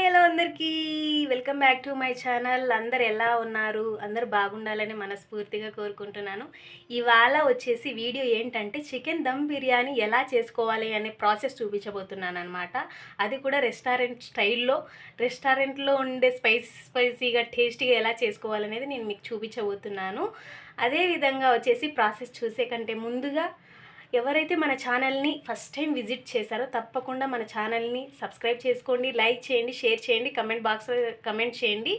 Hi hello అందరికీ. Welcome back to my channel. అందరు ఎలా ఉన్నారు? అందరు బాగుండాలని మనస్ఫూర్తిగా కోరుకుంటున్నాను. ఇవాళ వచ్చేసి వీడియో ఏంటంటే చికెన్ దమ్ బిర్యానీ ఎలా చేసుకోవాలి అనే ప్రాసెస్ చూపించబోతున్నాను అనమాట అది కూడా రెస్టారెంట్ స్టైల్లో రెస్టారెంట్లో ఉండే స్పైసీ స్పైసీగా టేస్టీగా ఎలా చేసుకోవాలనేది నేను మీకు చూపించబోతున్నాను. అదేవిధంగా వచ్చేసి ప్రాసెస్ చూసే కంటే ముందుగా ఎవరైతే మన ఛానల్ని ఫస్ట్ టైం విజిట్ చేశారో తప్పకుండా మన ఛానల్ని సబ్స్క్రైబ్ చేసుకోండి లైక్ చేయండి షేర్ చేయండి కమెంట్ బాక్స్లో కమెంట్ చేయండి.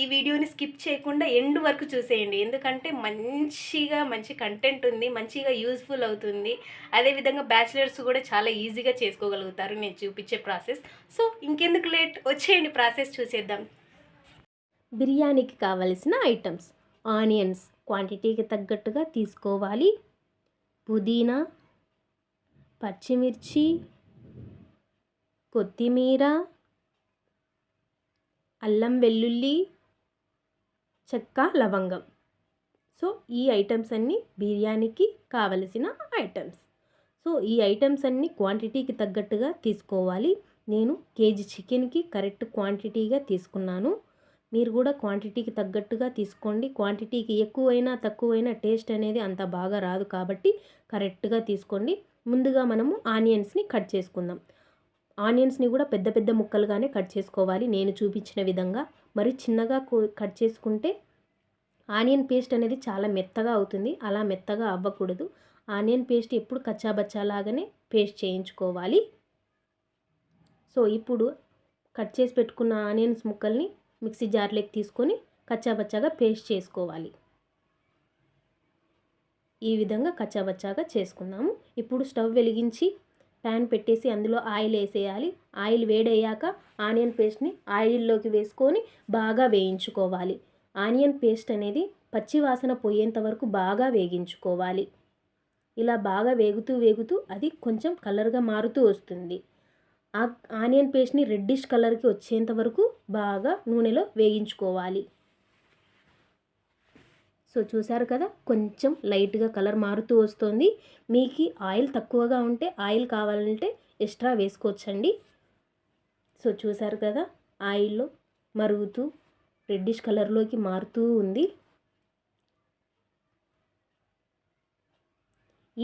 ఈ వీడియోని స్కిప్ చేయకుండా ఎండ్ వరకు చూసేయండి. ఎందుకంటే మంచిగా మంచి కంటెంట్ ఉంది మంచిగా యూస్ఫుల్ అవుతుంది. అదేవిధంగా బ్యాచిలర్స్ కూడా చాలా ఈజీగా చేసుకోగలుగుతారు నేను చూపించే ప్రాసెస్ సో ఇంకెందుకు లేట్ వచ్చేయండి ప్రాసెస్ చూసేద్దాం. బిర్యానీకి కావలసిన ఐటమ్స్ ఆనియన్స్ క్వాంటిటీకి తగ్గట్టుగా తీసుకోవాలి. పుదీనా పచ్చిమిర్చి కొత్తిమీర అల్లం వెల్లుల్లి చెక్క లవంగం. సో ఈ ఐటమ్స్ అన్నీ బిర్యానీకి కావలసిన ఐటమ్స్. సో ఈ ఐటమ్స్ అన్నీ క్వాంటిటీకి తగ్గట్టుగా తీసుకోవాలి. నేను కేజీ చికెన్కి కరెక్ట్ క్వాంటిటీగా తీసుకున్నాను. మీరు కూడా క్వాంటిటీకి తగ్గట్టుగా తీసుకోండి. క్వాంటిటీకి ఎక్కువైనా తక్కువైనా టేస్ట్ అనేది అంత బాగా రాదు కాబట్టి కరెక్ట్గా తీసుకోండి. ముందుగా మనము ఆనియన్స్ని కట్ చేసుకుందాం. ఆనియన్స్ని కూడా పెద్ద పెద్ద ముక్కలుగానే కట్ చేసుకోవాలి. నేను చూపించిన విధంగా. మరి చిన్నగా కట్ చేసుకుంటే ఆనియన్ పేస్ట్ అనేది చాలా మెత్తగా అవుతుంది. అలా మెత్తగా అవ్వకూడదు. ఆనియన్ పేస్ట్ ఎప్పుడు కచ్చాబచ్చాలాగానే పేస్ట్ చేయించుకోవాలి. సో ఇప్పుడు కట్ చేసి పెట్టుకున్న ఆనియన్స్ ముక్కల్ని మిక్సీ జార్లోకి తీసుకొని కచ్చాబచ్చాగా పేస్ట్ చేసుకోవాలి. ఈ విధంగా కచ్చాబచ్చాగా చేసుకుందాము ఇప్పుడు స్టవ్ వెలిగించి ప్యాన్ పెట్టేసి అందులో ఆయిల్ వేసేయాలి. ఆయిల్ వేడయ్యాక ఆనియన్ పేస్ట్ని ఆయిల్లోకి వేసుకొని బాగా వేయించుకోవాలి. ఆనియన్ పేస్ట్ అనేది పచ్చి వాసన పోయేంత వరకు బాగా వేగించుకోవాలి. ఇలా బాగా వేగుతూ వేగుతూ అది కొంచెం కలర్గా మారుతూ వస్తుంది. ఆ ఆనియన్ పేస్ట్ని రెడ్డిష్ కలర్కి వచ్చేంత వరకు బాగా నూనెలో వేయించుకోవాలి సో చూసారు కదా కొంచెం లైట్గా కలర్ మారుతూ వస్తుంది. మీకు ఆయిల్ తక్కువగా ఉంటే ఆయిల్ కావాలంటే ఎక్స్ట్రా వేసుకోవచ్చండి. సో చూసారు కదా ఆయిల్లో మరుగుతూ రెడ్డిష్ కలర్లోకి మారుతూ ఉంది.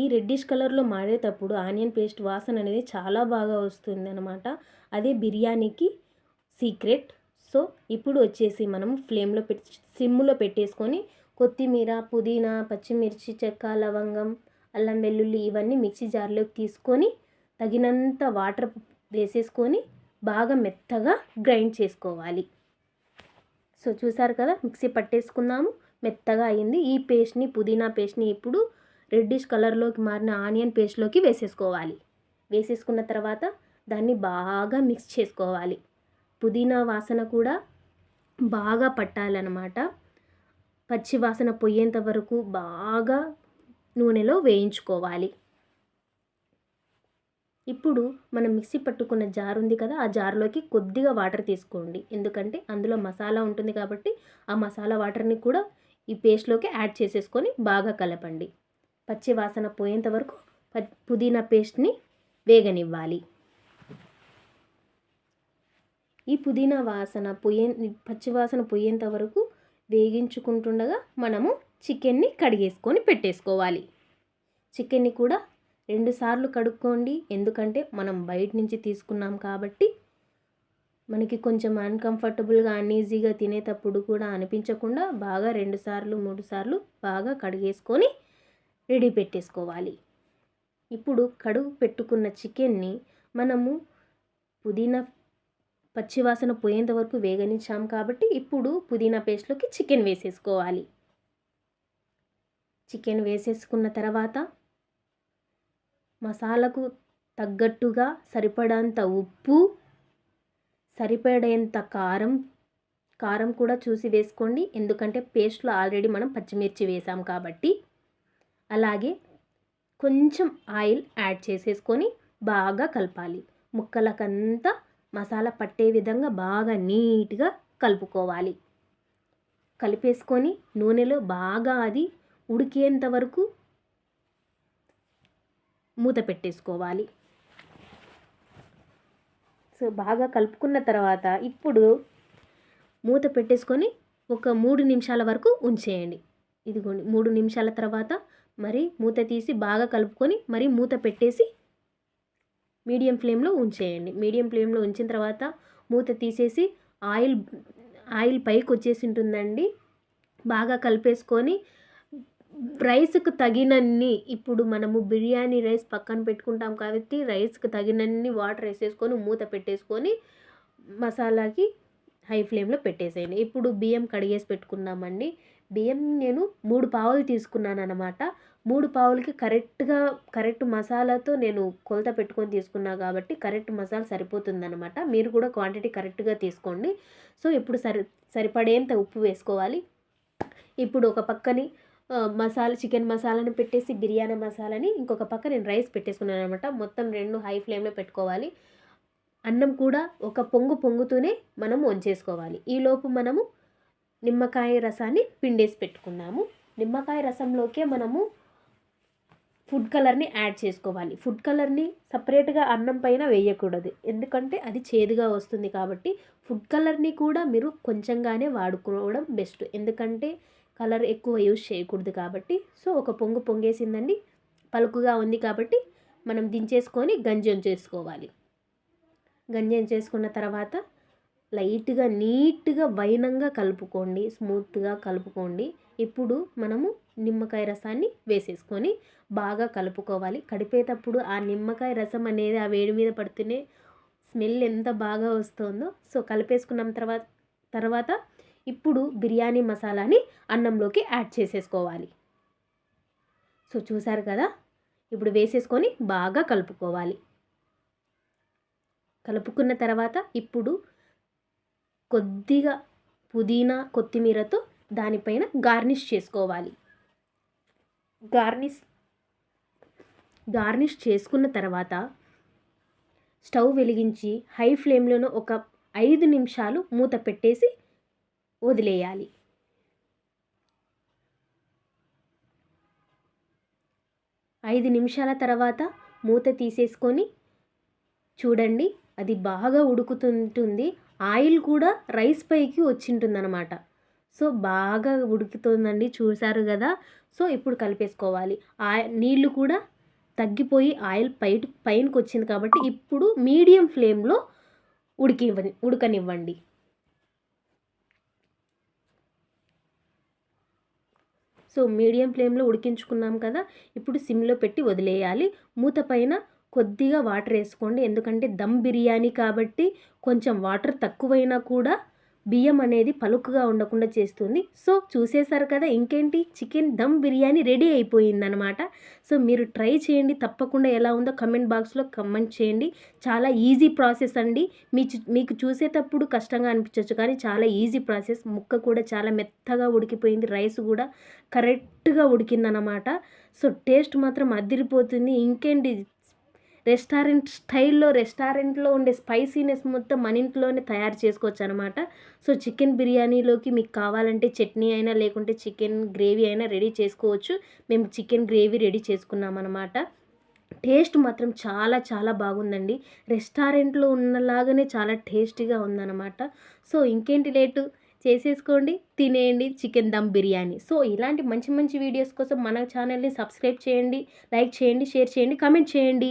ఈ రెడ్డిష్ కలర్లో మాడేటప్పుడు ఆనియన్ పేస్ట్ వాసన అనేది చాలా బాగా వస్తుంది అనమాట అదే బిర్యానీకి సీక్రెట్. సో ఇప్పుడు వచ్చేసి మనం ఫ్లేమ్లో పెట్టి సిమ్లో పెట్టేసుకొని కొత్తిమీర పుదీనా పచ్చిమిర్చి చెక్క లవంగం అల్లం వెల్లుల్లి ఇవన్నీ మిక్సీ జార్లోకి తీసుకొని తగినంత వాటర్ వేసేసుకొని బాగా మెత్తగా గ్రైండ్ చేసుకోవాలి. సో చూసారు కదా మిక్సీ పట్టేసుకున్నాము మెత్తగా అయింది. ఈ పేస్ట్ని పుదీనా పేస్ట్ని ఇప్పుడు రెడ్డిష్ కలర్లోకి మారిన ఆనియన్ పేస్ట్లోకి వేసేసుకోవాలి. వేసేసుకున్న తర్వాత దాన్ని బాగా మిక్స్ చేసుకోవాలి. పుదీనా వాసన కూడా బాగా పట్టాలన్నమాట. పచ్చి వాసన పోయేంత వరకు బాగా నూనెలో వేయించుకోవాలి. ఇప్పుడు మనం మిక్సీ పట్టుకున్న జార్ ఉంది కదా ఆ జార్లోకి కొద్దిగా వాటర్ తీసుకోండి. ఎందుకంటే అందులో మసాలా ఉంటుంది కాబట్టి ఆ మసాలా వాటర్ని కూడా ఈ పేస్ట్లోకి యాడ్ చేసేసుకొని బాగా కలపండి. పచ్చి వాసన పోయేంత వరకు పుదీనా పేస్ట్ని వేగనివ్వాలి. ఈ పుదీనా వాసన పోయే పచ్చి వాసన పోయేంత వరకు వేగించుకుంటుండగా మనము చికెన్ని కడిగేసుకొని పెట్టేసుకోవాలి. చికెన్ని కూడా రెండుసార్లు కడుక్కోండి. ఎందుకంటే మనం బయట నుంచి తీసుకున్నాం కాబట్టి మనకి కొంచెం అన్కంఫర్టబుల్గా అన్ఈజీగా తినేటప్పుడు కూడా అనిపించకుండా బాగా రెండుసార్లు మూడు సార్లు బాగా కడిగేసుకొని రెడీ పెట్టేసుకోవాలి. ఇప్పుడు కడుగు పెట్టుకున్న చికెన్ని మనము పుదీనా పచ్చివాసన పోయేంత వరకు వేగనిచ్చాం కాబట్టి ఇప్పుడు పుదీనా పేస్ట్లోకి చికెన్ వేసేసుకోవాలి. చికెన్ వేసేసుకున్న తర్వాత మసాలకు తగ్గట్టుగా సరిపడంత ఉప్పు సరిపడేంత కారం కారం కూడా చూసి వేసుకోండి. ఎందుకంటే పేస్ట్లో ఆల్రెడీ మనం పచ్చిమిర్చి వేసాం కాబట్టి. అలాగే కొంచెం ఆయిల్ యాడ్ చేసేసుకొని బాగా కలపాలి. ముక్కలకంతా మసాలా పట్టే విధంగా బాగా నీట్గా కలుపుకోవాలి. కలిపేసుకొని నూనెలో బాగా అది ఉడికేంత వరకు మూత పెట్టేసుకోవాలి. సో బాగా కలుపుకున్న తర్వాత ఇప్పుడు మూత పెట్టేసుకొని ఒక మూడు నిమిషాల వరకు ఉంచేయండి. ఇదిగోండి మూడు నిమిషాల తర్వాత మరి మూత తీసి బాగా కలుపుకొని మరి మూత పెట్టేసి మీడియం ఫ్లేమ్లో ఉంచేయండి. మీడియం ఫ్లేమ్లో ఉంచిన తర్వాత మూత తీసేసి ఆయిల్ ఆయిల్ పైకి వచ్చేసి ఉంటుందండి బాగా కలిపేసుకొని రైస్కు తగినన్ని ఇప్పుడు మనము బిర్యానీ రైస్ పక్కన పెట్టుకుంటాం కాబట్టి రైస్కి తగినన్ని వాటర్ వేసేసుకొని మూత పెట్టేసుకొని మసాలాకి హై ఫ్లేమ్లో పెట్టేసేయండి. ఇప్పుడు బియ్యం కడిగేసి పెట్టుకున్నామండి బియ్యం నేను మూడు పావులు తీసుకున్నాను అనమాట మూడు పావులకి కరెక్ట్గా కరెక్ట్ మసాలాతో నేను కొలత పెట్టుకొని తీసుకున్నా కాబట్టి కరెక్ట్ మసాలా సరిపోతుందనమాట మీరు కూడా క్వాంటిటీ కరెక్ట్గా తీసుకోండి. సో ఇప్పుడు సరి సరిపడేంత ఉప్పు వేసుకోవాలి. ఇప్పుడు ఒక పక్కని మసాలా చికెన్ మసాలాని పెట్టేసి బిర్యానీ మసాలాని ఇంకొక పక్క నేను రైస్ పెట్టేసుకున్నాను అనమాట మొత్తం రెండు హై ఫ్లేమ్లో పెట్టుకోవాలి. అన్నం కూడా ఒక పొంగు పొంగుతూనే మనం వంచేసుకోవాలి. ఈలోపు మనము నిమ్మకాయ రసాన్ని పిండేసి పెట్టుకున్నాము. నిమ్మకాయ రసంలోకే మనము ఫుడ్ కలర్ని యాడ్ చేసుకోవాలి. ఫుడ్ కలర్ని సపరేట్గా అన్నం పైన వేయకూడదు. ఎందుకంటే అది చేదుగా వస్తుంది కాబట్టి ఫుడ్ కలర్ని కూడా మీరు కొంచెంగానే వాడుకోవడం బెస్ట్. ఎందుకంటే కలర్ ఎక్కువ యూజ్ చేయకూడదు కాబట్టి. సో ఒక పొంగు పొంగేసిందండి. పలుకుగా ఉంది కాబట్టి మనం దించేసుకొని గంజం చేసుకోవాలి. గంజం చేసుకున్న తర్వాత లైట్గా నీట్గా వైనంగా కలుపుకోండి. స్మూత్గా కలుపుకోండి. ఇప్పుడు మనము నిమ్మకాయ రసాన్ని వేసేసుకొని బాగా కలుపుకోవాలి. కడిపేటప్పుడు ఆ నిమ్మకాయ రసం అనేది ఆ వేడి మీద పడుతూనే స్మెల్ ఎంత బాగా వస్తుందో. సో కలిపేసుకున్న తర్వాత తర్వాత ఇప్పుడు బిర్యానీ మసాలాని అన్నంలోకి యాడ్ చేసేసుకోవాలి. సో చూసారు కదా? ఇప్పుడు వేసేసుకొని బాగా కలుపుకోవాలి. కలుపుకున్న తర్వాత ఇప్పుడు కొద్దిగా పుదీనా కొత్తిమీరతో దానిపైన గార్నిష్ చేసుకోవాలి. గార్నిష్ గార్నిష్ చేసుకున్న తర్వాత స్టవ్ వెలిగించి హై ఫ్లేమ్లోనూ ఒక ఐదు నిమిషాలు మూత పెట్టేసి వదిలేయాలి. ఐదు నిమిషాల తర్వాత మూత తీసేసుకొని చూడండి అది బాగా ఉడుకుతుంటుంది. ఆయిల్ కూడా రైస్ పైకి వచ్చింటుందన్నమాట. సో బాగా ఉడుకుతుందండి చూశారు కదా? సో ఇప్పుడు కలిపేసుకోవాలి. ఆ నీళ్ళు కూడా తగ్గిపోయి ఆయిల్ పైట పైనకి వచ్చింది కాబట్టి ఇప్పుడు మీడియం ఫ్లేమ్లో ఉడికి ఉడకనివ్వండి. సో మీడియం ఫ్లేమ్లో ఉడికించుకున్నాం కదా? ఇప్పుడు సిమ్లో పెట్టి వదిలేయాలి. మూత పైన కొద్దిగా వాటర్ వేసుకోండి. ఎందుకంటే దమ్ బిర్యానీ కాబట్టి కొంచెం వాటర్ తక్కువైనా కూడా బియ్యం అనేది పలుకుగా ఉండకుండా చేస్తుంది. సో చూసేశారు కదా ఇంకేంటి? చికెన్ దమ్ బిర్యానీ రెడీ అయిపోయిందనమాట సో మీరు ట్రై చేయండి. తప్పకుండా ఎలా ఉందో కమెంట్ బాక్స్లో కమెంట్ చేయండి. చాలా ఈజీ ప్రాసెస్ అండి. మీ మీకు చూసేటప్పుడు కష్టంగా అనిపించవచ్చు కానీ చాలా ఈజీ ప్రాసెస్. ముక్క కూడా చాలా మెత్తగా ఉడికిపోయింది. రైస్ కూడా కరెక్ట్గా ఉడికిందనమాట సో టేస్ట్ మాత్రం అదిరిపోతుంది. ఇంకేంటి? రెస్టారెంట్ స్టైల్లో రెస్టారెంట్లో ఉండే స్పైసీనెస్ మొత్తం మన ఇంట్లోనే తయారు చేసుకోవచ్చు అనమాట సో చికెన్ బిర్యానీలోకి మీకు కావాలంటే చట్నీ అయినా లేకుంటే చికెన్ గ్రేవీ అయినా రెడీ చేసుకోవచ్చు. మేము చికెన్ గ్రేవీ రెడీ చేసుకున్నాం అనమాట టేస్ట్ మాత్రం చాలా చాలా బాగుందండి. రెస్టారెంట్లో ఉన్నలాగానే చాలా టేస్టీగా ఉందన్నమాట. సో ఇంకేంటి లేటు? చేసేసుకోండి తినేయండి చికెన్ దమ్ బిర్యానీ. సో ఇలాంటి మంచి మంచి వీడియోస్ కోసం మన ఛానల్ని సబ్స్క్రైబ్ చేయండి లైక్ చేయండి షేర్ చేయండి కామెంట్ చేయండి.